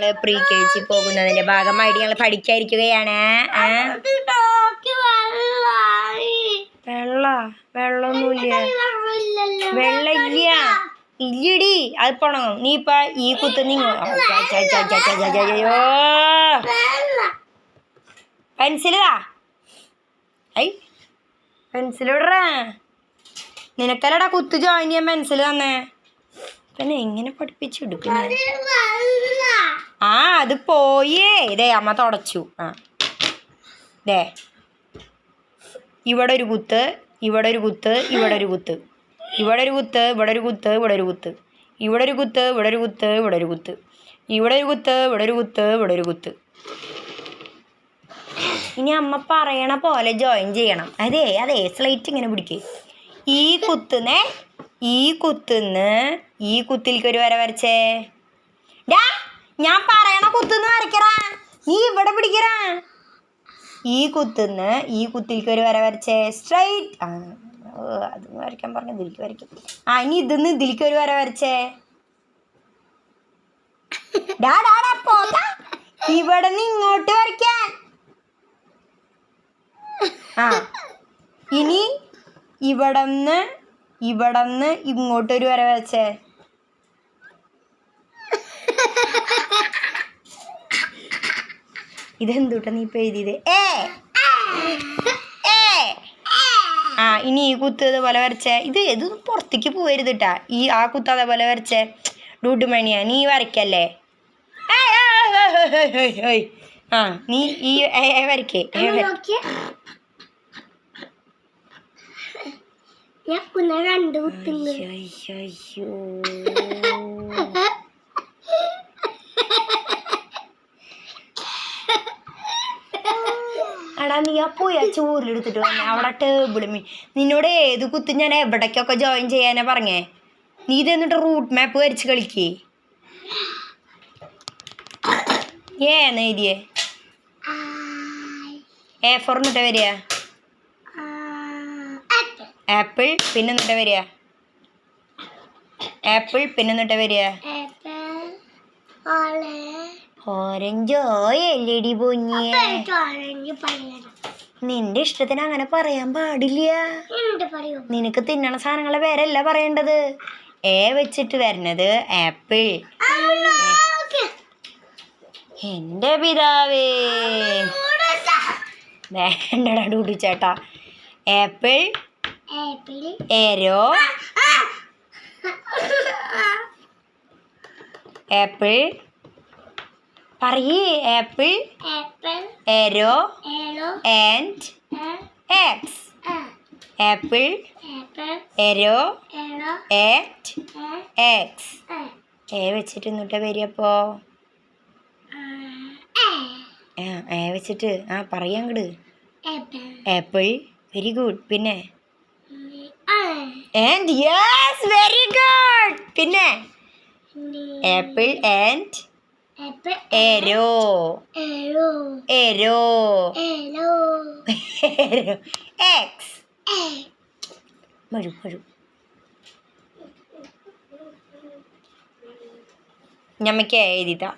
ഞങ്ങൾ pre K G പോകുന്നതിന്റെ ഭാഗമായിട്ട് ഞങ്ങൾ പഠിക്കാതിരിക്കുകയാണ്? വെള്ള? വെള്ളമൊന്നുമില്ല ഇല്ലടി അത് പോണങ്ങും നീ ഇപ്പൊ ഈ കുത്ത് നീങ്ങോ പെൻസിലാ? I pencil വിടറേ. നിനക്കല്ലടാ കുത്ത് ജോയിൻ ചെയ്യാൻ പെൻസിൽ തന്നെ. പിന്നെ എങ്ങനെ പഠിപ്പിച്ചെടുക്കുന്നത് ആ അത് പോയേ ഇതേ അമ്മ തുടച്ചു ആ ദേ ഇവിടെ ഒരു കുത്ത് ഇവിടെ ഒരു കുത്ത് ഇവിടെ ഒരു കുത്ത് ഇവിടെ ഒരു കുത്ത് ഇവിടെ ഒരു കുത്ത് ഇവിടെ ഒരു കുത്ത് ഇവിടെ ഒരു കുത്ത് ഇവിടെ ഒരു കുത്ത് ഇവിടെ ഒരു കുത്ത് ഇവിടെ ഒരു കുത്ത് ഇവിടെ ഒരു കുത്ത് ഇവിടെ ഒരു കുത്ത് ഇനി അമ്മ പറയണ പോലെ ജോയിൻ ചെയ്യണം അതെ അതെ സ്ലൈറ്റ് ഇങ്ങനെ പിടിക്കേ ഈ കുത്തുന്നേ ഈ കുത്തുന്ന് ഈ കുത്തിലേക്ക് ഒരു വര വരച്ചേ ഡാ ഞാൻ പറയണ കുത്തുന്ന് വരയ്ക്കറാ നീ ഇവിടെ പിടിക്കറാ ഈ കുത്തുന്ന് ഈ കുത്തിലേക്ക് ഒരു വര വരച്ചേ. സ്ട്രൈറ്റ് ആ അത് വരയ്ക്കാൻ പറഞ്ഞു ഇതിലേക്ക് വരയ്ക്കും. ആ ഇനി ഇതിന്ന് ഇതിലേക്ക് ഒരു വര വരച്ചേ. ഡാ ഡാ ഇവിടെ നിന്ന് ഇങ്ങോട്ട് വരയ്ക്കാൻ ആ ഇനി ഇവിടന്ന് ഇവിടന്ന് ഇങ്ങോട്ടൊരു വര വെച്ചേ ഇതെന്തൂട്ടാ നീ ഇപ്പൊ എഴുതിയത്? ഏ ഏ ആ ഇനി ഈ കുത്ത് ഇതുപോലെ വരച്ചേ. ഇത് ഇത് പുറത്തേക്ക് പോവരുത് കേട്ടാ ഈ ആ കുത്ത് അതേപോലെ വരച്ചേ. ഡൂഡുമണിയാ നീ വരയ്ക്കല്ലേ. ആ നീ ഈ വരയ്ക്കേ. ഞാൻ പിന്നെ രണ്ട് കുത്തുന്നു അയ്യോ. നീ ആ പോയി ആ ചോറിലെടുത്തിട്ട് വന്നെ. അവിടെ ടേബിൾ മീൻ നിന്നോട് ഏത് കുത്ത് ഞാൻ എവിടേക്കൊക്കെ ജോയിൻ ചെയ്യാനാ പറഞ്ഞേ? നീ ഇത് എന്നിട്ട് റൂട്ട് മാപ്പ് വരച്ച് കളിക്കേ. ഏന്ന് എഴുതിയേ? എ ഫോർ എന്നിട്ട് വരിക? ആപ്പിൾ പിന്നെ എന്നിട്ട് വരിക? ആപ്പിൾ പിന്നെ എന്നിട്ട് വരിക? ഓറഞ്ചോ? ഡി പൊങ്ങിയേ നിന്റെ ഇഷ്ടത്തിന് അങ്ങനെ പറയാൻ പാടില്ല. നിനക്ക് തിന്നണ സാധനങ്ങളെ പേരല്ല പറയേണ്ടത്. ഏ വെച്ചിട്ട് വരുന്നത് ആപ്പിൾ. എന്റെ പിതാവേ. വേണ്ടടാ ഡൂഡു ചേട്ടാ ആപ്പിൾ. ആപ്പിൾ. ഏരോ. ആപ്പിൾ. പറയേ. Apple arrow and X apple arrow and at X A വെച്ചിട്ട് എന്നിട്ട് വരികപ്പോ ആ എ വെച്ചിട്ട്. ആ പറയാങ്ങട് ആപ്പിൾ ആപ്പിൾ വെരി ഗുഡ് പിന്നെ? ആൻഡ് യെസ് വെരി ഗുഡ് പിന്നെ? Apple and Ero. Ero. Ero. Ero. Ero. Ex. giù. Maru. Andiamo che è Edita.